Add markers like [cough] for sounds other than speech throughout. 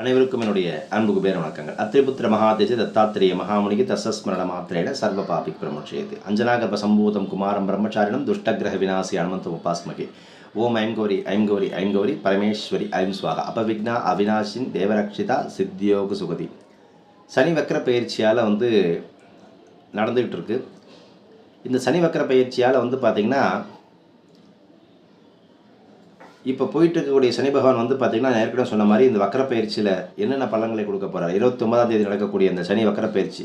அனைவருக்கும் என்னுடைய அன்புக்கு பேர் வணக்கங்கள். அத்திரிபுத்திர மகாதேசி தத்தாத்திரேய மகாமுனிக்கு தசஸ்மரண மாத்திரையில சர்வ பாபி பிரமுட்சயது அஞ்சனாகர்ப சம்பூதம் குமாரம் பிரம்மச்சாரிணம் துஷ்டகிரக விநாசி அனுமந்த உபாஸ்மகி ஓம் ஐம் கௌரி ஐம் கௌரி ஐம் கௌரி பரமேஸ்வரி ஐம் சுவாகா. அபவிக்னா அவினாஷின் தேவரக்ஷிதா சித்தியோக சுகதி. சனி வக்கர பயிற்சியால் வந்து நடந்துகிட்டு இருக்கு. இந்த சனி வக்கர பயிற்சியால் வந்து பார்த்திங்கன்னா இப்போ போயிட்டு இருக்கக்கூடிய சனி பகவான் வந்து பார்த்தீங்கன்னா நான் ஏற்கனவே சொன்ன மாதிரி இந்த வக்கர பயிற்சியில் என்னென்ன பலன்களை கொடுக்க போகிறார் இருபத்தி ஒன்பதாம் தேதி நடக்கக்கூடிய இந்த சனி வக்கர பயிற்சி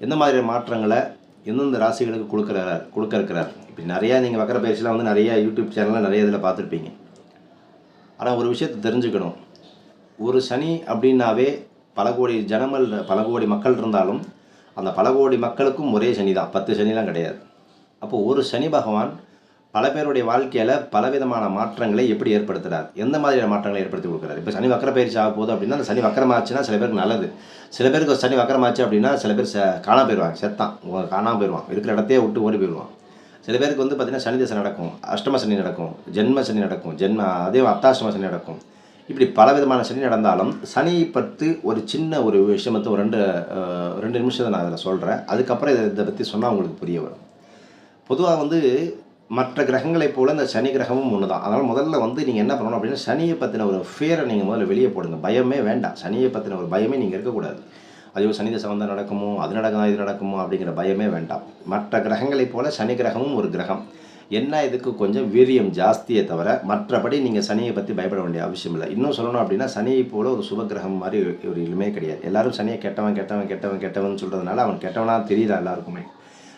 எந்த மாதிரி மாற்றங்களை எந்தெந்த ராசிகளுக்கு கொடுக்குறார் கொடுக்க இருக்கிறார் இப்படி நிறையா நீங்கள் வக்கர பயிற்சிலாம் வந்து நிறையா யூடியூப் சேனலில் நிறைய இதில் பார்த்துருப்பீங்க. ஆனால் ஒரு விஷயத்தை தெரிஞ்சுக்கணும். ஒரு சனி அப்படின்னாவே பல கோடி ஜனமல் பல கோடி மக்கள் இருந்தாலும் அந்த பல கோடி மக்களுக்கும் ஒரே சனி தான் பத்து சனிலாம் கிடையாது. அப்போ ஒரு சனி பகவான் பல பேருடைய வாழ்க்கையில் பலவிதமான மாற்றங்களை எப்படி ஏற்படுத்துகிறார் எந்த மாதிரியான மாற்றங்களை ஏற்படுத்தி கொடுக்குறாரு? இப்போ சனி வக்கர பயிற்சி ஆக போதும் அப்படின்னா அந்த சனி வக்கரமாச்சுன்னா சில பேருக்கு நல்லது. சில பேருக்கு சனி வக்கரமாச்சு அப்படின்னா சில பேர் ச காணாம போயிடுவாங்க செத்தான். காணாமல் போயிடுவான் இருக்கிற இடத்தையே விட்டு ஓடி போயிடுவான் சில பேருக்கு வந்து பார்த்திங்கன்னா சனி தசை நடக்கும். அஷ்டம சனி நடக்கும். ஜென்ம சனி நடக்கும். ஜென்ம அதே அத்தாஷ்டம சனி நடக்கும். இப்படி பல விதமான சனி நடந்தாலும் சனியை பற்றி ஒரு சின்ன ஒரு விஷயம் வந்து ஒரு ரெண்டு ரெண்டு நிமிஷத்தை நான் அதில் சொல்கிறேன் அதுக்கப்புறம் இதை இதை பற்றி சொன்னால் உங்களுக்கு புரிய வரும். பொதுவாக வந்து மற்ற கிரகங்களைப் போல இந்த சனி கிரகமும் ஒன்று தான் அதனால் முதல்ல வந்து நீங்கள் என்ன பண்ணணும் அப்படின்னா சனியை பற்றின ஒரு ஃபியரை நீங்கள் முதல்ல வெளியே போடுங்க. பயமே வேண்டாம். சனியை பற்றின ஒரு பயமே நீங்கள் இருக்கக்கூடாது. ஐயோ சனி தசை வந்தால் நடக்குமோ? அது நடக்குதா இது நடக்குமோ? அப்படிங்கிற பயமே வேண்டாம். மற்ற கிரகங்களைப் போல சனி கிரகமும் ஒரு கிரகம். என்ன இதுக்கு கொஞ்சம் வீரியம் ஜாஸ்தியே தவிர மற்றபடி நீங்கள் சனியை பற்றி பயப்பட வேண்டிய அவசியம் இல்லை. இன்னும் சொல்லணும் அப்படின்னா சனியை போல ஒரு சுப கிரகம் மாதிரி ஒரு இலுமே கிடையாது. எல்லாரும் சனியை கெட்டவன் கெட்டவன் கெட்டவன் கெட்டவன் சொல்கிறதுனால அவன் கெட்டவனா தெரியுதா எல்லாருக்குமே?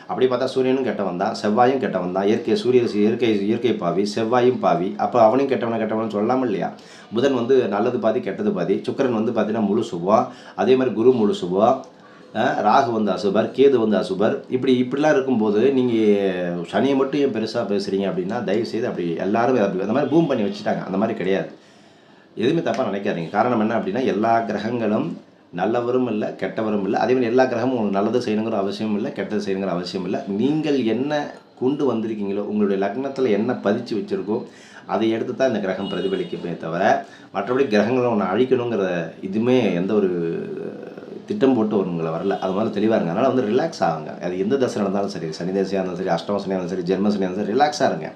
அப்படி பார்த்தா சூரியனும் கெட்டவன் தான் செவ்வாயும் கெட்டவன் தான் இயற்கை சூரிய இயற்கை இயற்கை பாவி செவ்வாயும் பாவி அப்போ அவனையும் கெட்டவன கெட்டவனு சொல்லாமல் இல்லையா? புதன் வந்து நல்லது பாதி கெட்டது பாதி சுக்கிரன் வந்து பார்த்தீங்கன்னா முழு சுபம் அதே மாதிரி குரு முழு சுபம் ராகு வந்து அசுபர் கேது வந்து அசுபர் இப்படி இப்படிலாம் இருக்கும்போது நீங்கள் சனியை மட்டும் ஏன் பெருசாக பேசுகிறீங்க அப்படின்னா தயவு செய்து அப்படி எல்லாரும் அப்படி அந்த மாதிரி பூம் பண்ணி வச்சுட்டாங்க அந்த மாதிரி கிடையாது. எதுவுமே தப்பாக நினைக்காதீங்க. காரணம் என்ன அப்படின்னா எல்லா கிரகங்களும் நல்லவரும் இல்லை கெட்டவரும் இல்லை. அதே மாதிரி எல்லா கிரகமும் உங்களுக்கு நல்லது செய்யணுங்கிற அவசியம் இல்லை கெட்டது செய்யணுங்கிற அவசியம் இல்லை. நீங்கள் என்ன கொண்டு வந்திருக்கீங்களோ உங்களுடைய லக்னத்தில் என்ன பதிச்சு வச்சுருக்கோ அதை எடுத்து தான் இந்த கிரகம் பிரதிபலிக்குமே தவிர மற்றபடி கிரகங்களை ஒன்று அழிக்கணுங்கிற இதுவுமே எந்த ஒரு திட்டம் போட்டு உங்களை வரல. அது மாதிரி தெளிவாக இருங்க. அதனால் வந்து ரிலாக்ஸ் ஆகுங்க. அது எந்த தசை நடந்தாலும் சரி சனி தசையாக இருந்தாலும் சரி அஷ்டம சனியாக இருந்தாலும் சரி ஜென்ம சனியாக இருந்தாலும் சரி ரிலாக்ஸாக இருங்க.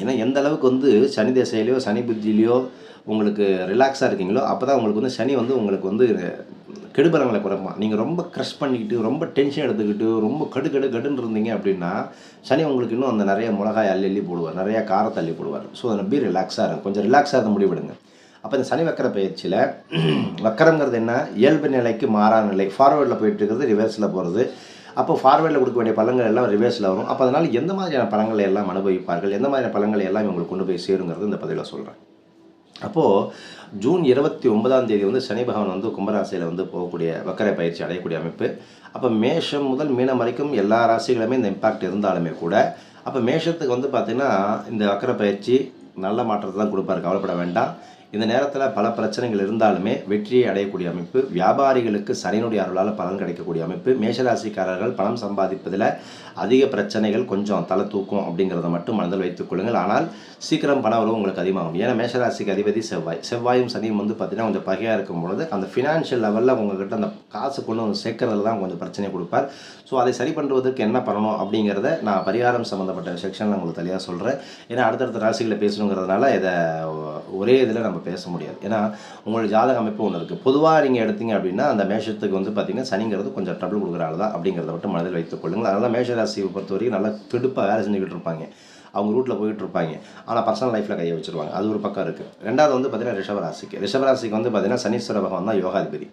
ஏன்னா எந்த அளவுக்கு வந்து சனி திசையிலையோ சனி புத்தியிலையோ உங்களுக்கு ரிலாக்ஸாக இருக்கீங்களோ அப்போ தான் உங்களுக்கு வந்து சனி வந்து உங்களுக்கு வந்து கெடுபலங்களை குறைப்பான். நீங்கள் ரொம்ப க்ரஷ் பண்ணிக்கிட்டு ரொம்ப டென்ஷன் எடுத்துக்கிட்டு ரொம்ப கடு கடு கடுன்னு இருந்தீங்க அப்படின்னா சனி உங்களுக்கு இன்னும் அந்த நிறைய மிளகாய் அள்ளி அள்ளி போடுவார். நிறைய காரத்தை அள்ளி போடுவார். ஸோ அதில் பி ரிலாக்ஸாக இருக்கும் கொஞ்சம் ரிலாக்ஸாக இருந்த முடிவெடுங்க. அப்போ இந்த சனி வக்கர பயிற்சியில் [clears throat] வக்கரங்கிறது என்ன? இயல்பு நிலைக்கு மாறான நிலை. ஃபார்வேர்டில் போயிட்டு இருக்கிறது ரிவர்ஸில் போகிறது அப்போ ஃபார்வேர்டில் கொடுக்க வேண்டிய பழங்கள் எல்லாம் ரிவர்ஸில் வரும். அப்போ அதனால் எந்த மாதிரியான பழங்களை எல்லாம் அனுபவிப்பார்கள்? எந்த மாதிரியான பழங்களை எல்லாம் இவங்களுக்கு கொண்டு போய் சேருங்கிறது இந்த பதிவில் சொல்கிறேன் அப்போது ஜூன் இருபத்தி ஒன்பதாம் தேதி வந்து சனி பகவான் வந்து கும்பராசியில் வந்து போகக்கூடிய வக்கர பயிற்சி அடையக்கூடிய அமைப்பு. அப்போ மேஷம் முதல் மீனம் வரைக்கும் எல்லா ராசிகளுமே இந்த இம்பாக்ட் இருந்தாலுமே கூட அப்போ மேஷத்துக்கு வந்து பார்த்திங்கன்னா இந்த வக்கர பயிற்சி நல்ல மாற்றத்தை தான் கொடுப்பாரு. கவலைப்பட வேண்டாம். இந்த நேரத்தில் பல பிரச்சனைகள் இருந்தாலுமே வெற்றியை அடையக்கூடிய அமைப்பு வியாபாரிகளுக்கு சனியினுடைய அருளால் பலன் கிடைக்கக்கூடிய அமைப்பு மேஷராசிக்காரர்கள் பணம் சம்பாதிப்பதில் அதிக பிரச்சனைகள் கொஞ்சம் தலை தூக்கும் அப்படிங்கிறத மட்டும் மனதில் வைத்துக் கொள்ளுங்கள். ஆனால் சீக்கிரம் பண வரவு உங்களுக்கு அதிகமாகும். ஏன்னா மேஷராசிக்கு அதிபதி செவ்வாய். செவ்வாயும் சனியும் வந்து பார்த்தீங்கன்னா கொஞ்சம் பகையாக இருக்கும் பொழுது அந்த ஃபினான்ஷியல் லெவலில் உங்கள்கிட்ட அந்த காசு கொண்டு வந்து சேர்க்கறதுல தான் கொஞ்சம் பிரச்சனை கொடுப்பார். ஸோ அதை சரி பண்ணுறதுக்கு என்ன பண்ணணும் அப்படிங்கிறத நான் பரிகாரம் சம்மந்தப்பட்ட செக்ஷனில் உங்களுக்கு தெளிவாக சொல்கிறேன் ஏன்னா அடுத்தடுத்த ராசிகளை பேசணுங்கிறதுனால இதை ஒரே இதில் நம்ம பேச முடியாது. ஏன்னா உங்களுக்கு ஜாதக அமைப்பு ஒன்று இருக்குது பொதுவாக நீங்கள் எடுத்தீங்க அப்படின்னா அந்த மேஷத்துக்கு வந்து பார்த்தீங்கன்னா சனிங்கிறது கொஞ்சம் ட்ரபிள் கொடுக்குற ஆள் தான் அப்படிங்கிறத மட்டும் மனதில் வைத்துக் கொள்ளுங்கள். அதனால் மேஷராசியை பொறுத்த வரைக்கும் நல்லா திடுப்பாக வேலை செஞ்சுக்கிட்டு இருப்பாங்க. அவங்க ரூட்டில் போயிட்டு இருப்பாங்க. ஆனால் பர்சனல் லைஃப்பில் கையை வச்சிருவாங்க. அது ஒரு பக்கம் இருக்குது ரெண்டாவது வந்து பார்த்தீங்கன்னா ரிஷபராசிக்கு. ரிஷபராசிக்கு வந்து பார்த்தீங்கன்னா சனீஸ்வர பகவான் தான் யோகாதிபதி.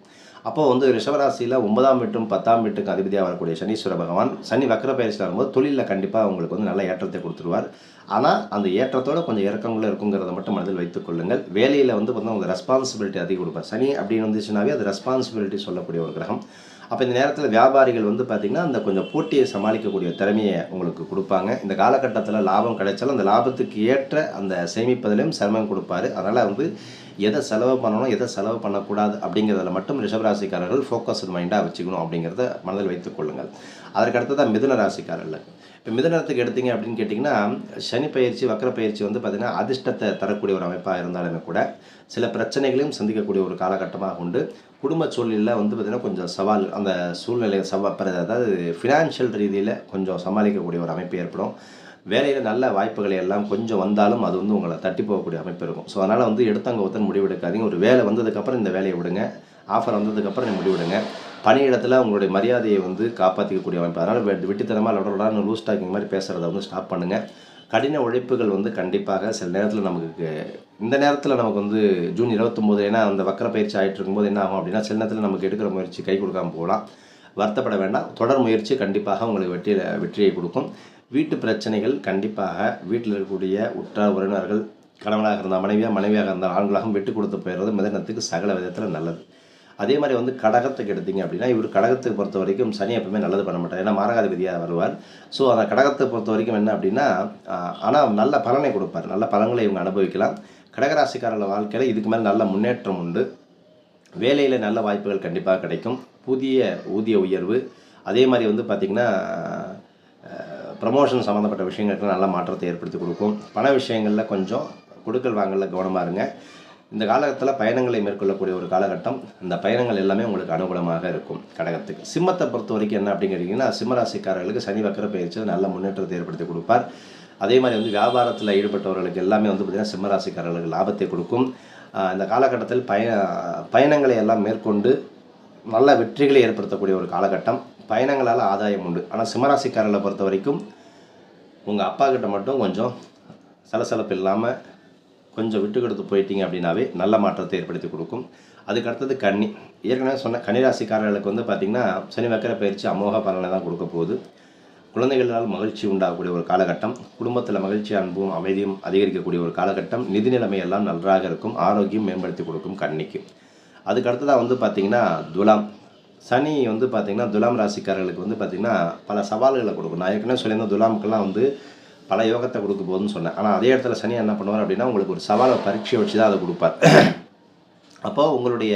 அப்போது வந்து ரிஷபராசியில் ஒன்பதாம் வீட்டும் பத்தாம் வீட்டுக்கு அதிபதியாக வரக்கூடிய சனீஸ்வர பகவான் சனி வக்கர பயிற்சியில் வரும்போது தொழிலில் கண்டிப்பாக உங்களுக்கு வந்து நல்ல ஏற்றத்தை கொடுத்துருவார். ஆனால் அந்த ஏற்றத்தோட கொஞ்சம் இறக்கங்களும் இருக்குங்கிறத மட்டும் மனதில் வைத்துக் கொள்ளுங்கள். வேலையில் வந்து பார்த்தீங்கன்னா உங்களுக்கு ரெஸ்பான்சிபிலிட்டி அதிகம் கொடுப்பார். சனி அப்படின்னு வந்துச்சுனாவே அது ரெஸ்பான்சிபிலிட்டி சொல்லக்கூடிய ஒரு கிரகம். அப்போ இந்த நேரத்தில் வியாபாரிகள் வந்து பார்த்திங்கன்னா அந்த கொஞ்சம் போட்டியை சமாளிக்கக்கூடிய திறமையை உங்களுக்கு கொடுப்பாங்க. இந்த காலகட்டத்தில் லாபம் கிடைச்சாலும் அந்த லாபத்துக்கு ஏற்ற அந்த சேமிப்பதிலும் சிரமம் கொடுப்பாரு. அதனால் வந்து எதை செலவு பண்ணணும் எதை செலவு பண்ணக்கூடாது அப்படிங்கிறதுல மட்டும் ரிஷபராசிக்காரர்கள் ஃபோக்கஸ்டு மைண்டாக வச்சுக்கணும் அப்படிங்கிறத மனதில் வைத்துக் கொள்ளுங்கள். அதற்கு அடுத்ததான் மிதுன ராசிக்காரர்கள். இப்போ மிதனத்துக்கு எடுத்தீங்க அப்படின்னு கேட்டிங்கன்னா சனி பயிற்சி வக்கர பயிற்சி வந்து பார்த்திங்கன்னா அதிர்ஷ்டத்தை தரக்கூடிய ஒரு அமைப்பாக இருந்தாலுமே கூட சில பிரச்சனைகளையும் சந்திக்கக்கூடிய ஒரு காலகட்டமாக உண்டு. குடும்ப சூழ்நிலையில் வந்து பார்த்திங்கன்னா கொஞ்சம் சவால் அந்த சூழ்நிலை சவா அதாவது ஃபினான்ஷியல் ரீதியில் கொஞ்சம் சமாளிக்கக்கூடிய ஒரு அமைப்பு ஏற்படும். வேலையில் நல்ல வாய்ப்புகளை எல்லாம் கொஞ்சம் வந்தாலும் அது வந்து உங்களை தட்டி போகக்கூடிய அமைப்பு இருக்கும். ஸோ அதனால் வந்து எடுத்தவங்க ஒருத்தர் முடிவெடுக்காதீங்க ஒரு வேலை வந்ததுக்கப்புறம் இந்த வேலையை விடுங்க. ஆஃபர் வந்ததுக்கப்புறம் நீ முடிவிடுங்க பணியிடத்தில் உங்களுடைய மரியாதையை வந்து காப்பாற்றிக்கக்கூடிய அமைப்பு. அதனால் விட்டுத்தனமாக லொடலொடான்னு லூஸ் டாக்கிங் மாதிரி பேசுகிறத வந்து ஸ்டாப் பண்ணுங்கள் கடின உழைப்புகள் வந்து கண்டிப்பாக சில நேரத்தில் நமக்கு இந்த நேரத்தில் நமக்கு வந்து ஜூன் இருபத்தொம்போது ஏன்னா அந்த வக்கர பயிற்சி ஆகிட்டு இருக்கும்போது என்ன ஆகும் அப்படின்னா சில நேரத்தில் நமக்கு எடுக்கிற முயற்சி கை கொடுக்காம போகலாம். வருத்தப்பட வேண்டாம். தொடர் முயற்சி கண்டிப்பாக உங்களுக்கு வெற்றியில் வெற்றியை கொடுக்கும். வீட்டு பிரச்சனைகள் கண்டிப்பாக வீட்டில் இருக்கக்கூடிய உற்றார் உறவினர்கள் கணவனாக இருந்தால் மனைவியாக மனைவியாக இருந்தால் ஆண்களாகவும் விட்டு கொடுத்து போயிடுறது மிதனத்துக்கு சகல விதத்தில் நல்லது. அதே மாதிரி வந்து கடகத்துக்கு எடுத்தீங்க அப்படின்னா இவர் கடகத்துக்கு பொறுத்த வரைக்கும் சனி எப்பவுமே நல்லது பண்ண மாட்டார். ஏன்னா மாரகாதிபதியாக வருவார். ஸோ அந்த கடகத்தை பொறுத்த வரைக்கும் என்ன அப்படின்னா ஆனால் நல்ல பலனை கொடுப்பார். நல்ல பலன்களை இவங்க அனுபவிக்கலாம். கடகராசிக்காரர்கள் வாழ்க்கையில் இதுக்கு மேலே நல்ல முன்னேற்றம் உண்டு. வேலையில் நல்ல வாய்ப்புகள் கண்டிப்பாக கிடைக்கும். புதிய ஊதிய உயர்வு. அதே மாதிரி வந்து பார்த்திங்கன்னா ப்ரமோஷன் சம்மந்தப்பட்ட விஷயங்களுக்கு நல்ல மாற்றத்தை ஏற்படுத்தி கொடுக்கும். பண விஷயங்களில் கொஞ்சம் கொடுக்கல் வாங்கல கவனமாக இருங்க. இந்த காலகட்டத்தில் பயணங்களை மேற்கொள்ளக்கூடிய ஒரு காலகட்டம் இந்த பயணங்கள் எல்லாமே உங்களுக்கு அனுகூலமாக இருக்கும் கடகத்துக்கு. சிம்மத்தை பொறுத்த வரைக்கும் என்ன அப்படின்னு கேட்டிங்கன்னா சிம்மராசிக்காரர்களுக்கு சனி வக்கர பயிற்சியில் நல்ல முன்னேற்றத்தை ஏற்படுத்தி கொடுப்பார். அதே மாதிரி வந்து வியாபாரத்தில் ஈடுபட்டவர்களுக்கு எல்லாமே வந்து பார்த்திங்கன்னா சிம்மராசிக்காரர்களுக்கு லாபத்தை கொடுக்கும். இந்த காலகட்டத்தில் பய பயணங்களை எல்லாம் மேற்கொண்டு நல்ல வெற்றிகளை ஏற்படுத்தக்கூடிய ஒரு காலகட்டம். பயணங்களால் ஆதாயம் உண்டு. ஆனால் சிம்மராசிக்காரர்களை பொறுத்த வரைக்கும் உங்கள் அப்பா கிட்ட மட்டும் கொஞ்சம் சலசலப்பு இல்லாமல் கொஞ்சம் விட்டு கொடுத்து போயிட்டீங்க அப்படின்னாவே நல்ல மாற்றத்தை ஏற்படுத்தி கொடுக்கும். அதுக்கு அடுத்தது கன்னி. ஏற்கனவே சொன்ன கன்னிராசிக்காரர்களுக்கு வந்து பார்த்திங்கன்னா சனி வக்கர பயிற்சி அமோக பலனை தான் கொடுக்க போகுது. குழந்தைகளால் மகிழ்ச்சி உண்டாகக்கூடிய ஒரு காலகட்டம் குடும்பத்தில் மகிழ்ச்சி அன்பும் அமைதியும் அதிகரிக்கக்கூடிய ஒரு காலகட்டம் நிதி நிலைமை எல்லாம் நன்றாக இருக்கும் ஆரோக்கியம் மேம்படுத்தி கொடுக்கும் கன்னிக்கு. அதுக்கு அடுத்ததாக வந்து பார்த்திங்கன்னா துலாம். சனி வந்து பார்த்திங்கன்னா துலாம் ராசிக்காரர்களுக்கு வந்து பார்த்திங்கன்னா பல சவால்களை கொடுக்கும். நான் ஏற்கனவே சொல்லியிருந்தேன் துலாமுக்கெல்லாம் வந்து பல யோகத்தை கொடுக்க போகுதுன்னு சொன்னேன். ஆனால் அதே இடத்துல சனி என்ன பண்ணுவார் அப்படின்னா உங்களுக்கு ஒரு சவாலை பரீட்சை வச்சு தான் அதை கொடுப்பார். அப்போது உங்களுடைய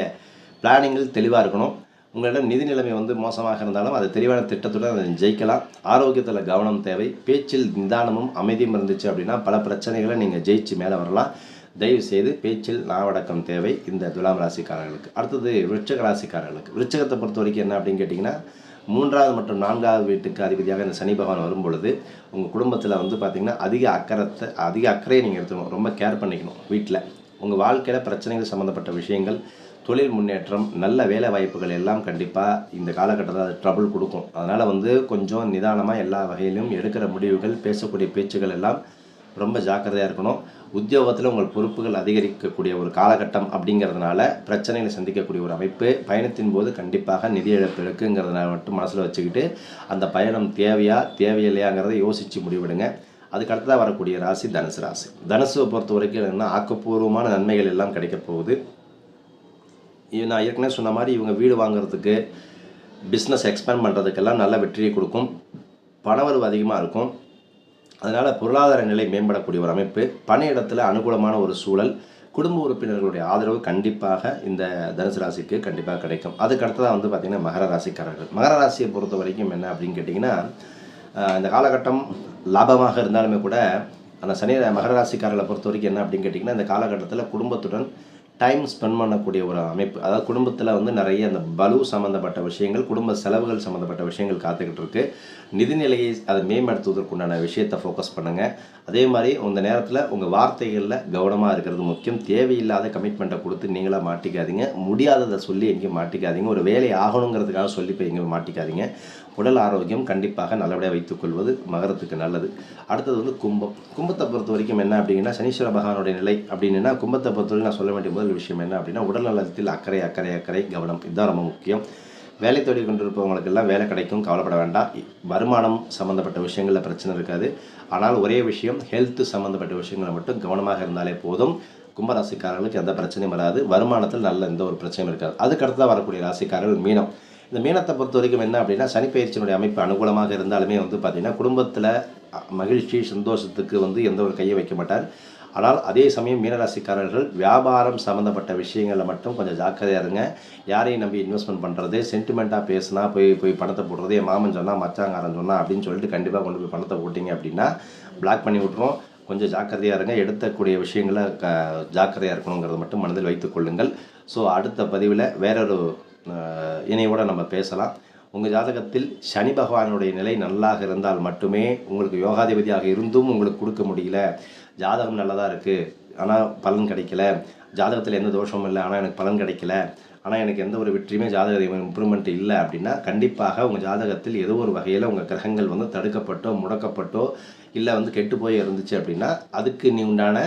பிளானிங்கில் தெளிவாக இருக்கணும். உங்களிடம் நிதி நிலைமை வந்து மோசமாக இருந்தாலும் அது தெளிவான திட்டத்துடன் அதை ஜெயிக்கலாம். ஆரோக்கியத்தில் கவனம் தேவை. பேச்சில் நிதானமும் அமைதியும் இருந்துச்சு அப்படின்னா பல பிரச்சனைகளை நீங்கள் ஜெயிச்சு மேலே வரலாம். தயவு செய்து பேச்சில் நாவடக்கம் தேவை இந்த துலாம் ராசிக்காரர்களுக்கு அடுத்தது விருட்சக ராசிக்காரர்களுக்கு விருட்சகத்தை பொறுத்த வரைக்கும் என்ன அப்படின்னு கேட்டிங்கன்னா மூன்றாவது மற்றும் நான்காவது வீட்டுக்கு அதிபதியாக இந்த சனி பகவான் வரும் பொழுது உங்கள் குடும்பத்தில் வந்து பார்த்திங்கன்னா அதிக அக்கறத்தை அதிக அக்கறையை நீங்கள் எடுத்துக்கணும். ரொம்ப கேர் பண்ணிக்கணும் வீட்டில் உங்கள் வாழ்க்கையில் பிரச்சனைகள் சம்மந்தப்பட்ட விஷயங்கள் தொழில் முன்னேற்றம் நல்ல வேலை வாய்ப்புகள் எல்லாம் கண்டிப்பாக இந்த காலகட்டத்தில் அது ட்ரபிள் கொடுக்கும். அதனால் வந்து கொஞ்சம் நிதானமாக எல்லா வகையிலும் எடுக்கிற முடிவுகள் பேசக்கூடிய பேச்சுகள் எல்லாம் ரொம்ப ஜாக்கிரதையாக இருக்கணும். உத்தியோகத்தில் உங்கள் பொறுப்புகள் அதிகரிக்கக்கூடிய ஒரு காலகட்டம் அப்படிங்கிறதுனால பிரச்சனைகளை சந்திக்கக்கூடிய ஒரு அமைப்பு பயணத்தின் போது கண்டிப்பாக நிதி இழப்பு இருக்குங்கிறதுனால மட்டும் மனசில் வச்சுக்கிட்டு அந்த பயணம் தேவையா தேவையில்லையாங்கிறத யோசித்து முடிவெடுங்க. அதுக்கு அடுத்ததாக வரக்கூடிய ராசி தனுசு ராசி. தனுசுவை பொறுத்த வரைக்கும் என்னென்னா ஆக்கப்பூர்வமான நன்மைகள் எல்லாம் கிடைக்க போகுது. இது நான் ஏற்கனவே சொன்ன மாதிரி இவங்க வீடு வாங்குறதுக்கு பிஸ்னஸ் எக்ஸ்பேண்ட் பண்ணுறதுக்கெல்லாம் நல்ல வெற்றியை கொடுக்கும். பணவரவு அதிகமாக இருக்கும். அதனால் பொருளாதார நிலை மேம்படக்கூடிய ஒரு அமைப்பு பணியிடத்தில் அனுகூலமான ஒரு சூழல் குடும்ப உறுப்பினர்களுடைய ஆதரவு கண்டிப்பாக இந்த தனுசு ராசிக்கு கண்டிப்பாக கிடைக்கும். அதுக்கு அடுத்ததாக வந்து பார்த்திங்கன்னா மகர ராசிக்காரர்கள். மகர ராசியை பொறுத்த வரைக்கும் என்ன அப்படின்னு கேட்டிங்கன்னா இந்த காலகட்டம் லாபமாக இருந்தாலுமே கூட அந்த சனி மகர ராசிக்காரர்களை பொறுத்த வரைக்கும் என்ன அப்படின்னு கேட்டிங்கன்னா இந்த காலகட்டத்தில் குடும்பத்துடன் டைம் ஸ்பெண்ட் பண்ணக்கூடிய ஒரு அமைப்பு. அதாவது குடும்பத்தில் வந்து நிறைய அந்த பலு சம்மந்தப்பட்ட விஷயங்கள் குடும்ப செலவுகள் சம்மந்தப்பட்ட விஷயங்கள் காத்துக்கிட்டு இருக்கு. நிதிநிலையை அதை மேம்படுத்துவதற்குண்டான விஷயத்தை ஃபோக்கஸ் பண்ணுங்கள் அதே மாதிரி அந்த நேரத்தில் உங்கள் வார்த்தைகளில் கவனமாக இருக்கிறது முக்கியம். தேவையில்லாத கமிட்மெண்ட்டை கொடுத்து நீங்களாக மாட்டிக்காதீங்க. முடியாததை சொல்லி எங்கேயும் மாட்டிக்காதீங்க. ஒரு வேலை ஆகணுங்கிறதுக்காக சொல்லி போய் எங்கேயும் மாட்டிக்காதீங்க. உடல் ஆரோக்கியம் கண்டிப்பாக நல்லபடியாக வைத்துக்கொள்வது மகரத்துக்கு நல்லது. அடுத்தது வந்து கும்பம். கும்பத்தை பொறுத்த வரைக்கும் என்ன அப்படின்னா சனீஸ்வர பகவானுடைய நிலை அப்படின்னா கும்பத்தை பொறுத்த வரைக்கும் நான் சொல்ல வேண்டிய முதல் விஷயம் என்ன அப்படின்னா உடல் நலத்தில் அக்கறை அக்கறை அக்கறை கவனம். இதுதான் ரொம்ப முக்கியம். வேலை தேடி கொண்டிருப்பவங்களுக்கெல்லாம் வேலை கிடைக்கும் கவலைப்பட வேண்டாம். வருமானம் சம்மந்தப்பட்ட விஷயங்களில் பிரச்சனை இருக்காது. ஆனால் ஒரே விஷயம் ஹெல்த் சம்மந்தப்பட்ட விஷயங்களை மட்டும் கவனமாக இருந்தாலே போதும். கும்பராசிக்காரர்களுக்கு எந்த பிரச்சனையும் வராது. வருமானத்தில் நல்ல எந்த ஒரு பிரச்சனையும் இருக்காது. அதுக்கு தான் வரக்கூடிய ராசிக்காரர்கள் மீனம். இந்த மீனத்தை பொறுத்த வரைக்கும் என்ன அப்படின்னா சனிப்பயிற்சியினுடைய அமைப்பு அனுகூலமாக இருந்தாலுமே வந்து பார்த்திங்கன்னா குடும்பத்தில் மகிழ்ச்சி சந்தோஷத்துக்கு வந்து எந்த ஒரு கையை வைக்க மாட்டார். ஆனால் அதே சமயம் மீனராசிக்காரர்கள் வியாபாரம் சம்மந்தப்பட்ட விஷயங்களில் மட்டும் கொஞ்சம் ஜாக்கிரதையாக இருங்க. யாரையும் நம்பி இன்வெஸ்ட்மெண்ட் பண்ணுறது சென்டிமெண்ட்டாக பேசுனா போய் போய் பணத்தை போடுறது என் மாமன் சொன்னால் மச்சாங்காரன் சொன்னால் அப்படின்னு சொல்லிட்டு கண்டிப்பாக கொண்டு போய் பணத்தை போட்டிங்க அப்படின்னா பிளாக் பண்ணி விட்ருவோம் கொஞ்சம் ஜாக்கிரதையாக இருங்க. எடுத்தக்கூடிய விஷயங்களை க ஜாக்கிரதையாக இருக்கணுங்கிறத மட்டும் மனதில் வைத்துக்கொள்ளுங்கள் ஸோ அடுத்த பதிவில் வேறொரு இணையோடு நம்ம பேசலாம். உங்கள் ஜாதகத்தில் சனி பகவானுடைய நிலை நல்லாக இருந்தால் மட்டுமே உங்களுக்கு யோகாதிபதியாக இருந்தும் உங்களுக்கு கொடுக்க முடியல. ஜாதகம் நல்லதாக இருக்குது ஆனால் பலன் கிடைக்கல. ஜாதகத்தில் எந்த தோஷமும் இல்லை. ஆனால் எனக்கு பலன் கிடைக்கல. ஆனால் எனக்கு எந்த ஒரு வெற்றியுமே ஜாதக இம்ப்ரூவ்மெண்ட் இல்லை அப்படின்னா கண்டிப்பாக உங்கள் ஜாதகத்தில் ஏதோ ஒரு வகையில் உங்கள் கிரகங்கள் வந்து தடுக்கப்பட்டோ முடக்கப்பட்டோ இல்லை வந்து கெட்டு போய் இருந்துச்சு அப்படின்னா அதுக்கு நீ உண்டான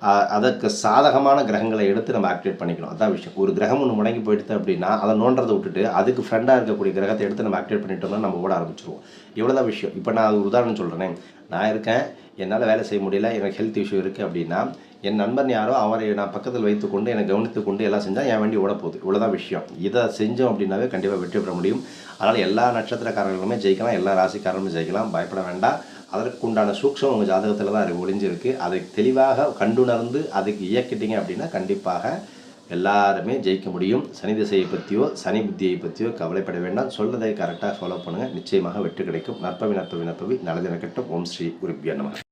அதற்கு சாதகமான கிரகங்களை எடுத்து நம்ம ஆக்டிவேட் பண்ணிக்கணும். அதான் விஷயம். ஒரு கிரகம் ஒன்று முடங்கி போயிடுது அப்படின்னா அதை நோன்றதை விட்டுட்டு அதுக்கு ஃப்ரெண்டாக இருக்கக்கூடிய கிரகத்தை எடுத்து நம்ம ஆக்டிவேட் பண்ணிட்டோம்னா நம்ம ஓட ஆரம்பிச்சிருவோம். இவ்வளோதான் விஷயம். இப்போ நான் அது உதாரணம் சொல்கிறேன் நான் இருக்கேன். என்னால் வேலை செய்ய முடியல. எனக்கு ஹெல்த் இஷ்யூ இருக்குது அப்படின்னா என் நண்பன் யாரோ அவரை நான் பக்கத்தில் வைத்துக்கொண்டு என்னை கவனித்து கொண்டு எல்லாம் செஞ்சால் என் வண்டி ஓட போகுது. இவ்வளோதான் விஷயம். இதை செஞ்சோம் அப்படின்னாவே கண்டிப்பாக வெற்றி பெற முடியும். அதனால் எல்லா நட்சத்திரக்காரர்களுமே ஜெயிக்கலாம். எல்லா ராசிக்காரர்களுமே ஜெயிக்கலாம். பயப்பட வேண்டாம். அதற்குண்டான சூக்ஷம் உங்கள் ஜாதகத்தில் தான் அது ஒளிஞ்சிருக்கு. அதை தெளிவாக கண்டுணர்ந்து அதுக்கு இயக்கிட்டீங்க அப்படின்னா கண்டிப்பாக எல்லாருமே ஜெயிக்க முடியும். சனி திசையை பற்றியோ சனி புத்தியை பற்றியோ கவலைப்பட வேண்டாம். சொல்லதை கரெக்டாக ஃபாலோ பண்ணுங்கள் நிச்சயமாக வெற்றி கிடைக்கும். நற்பவி நற்பவி நற்பவி. நல்லது நடக்கட்டும் ஓம் ஸ்ரீ குருப்பியா நம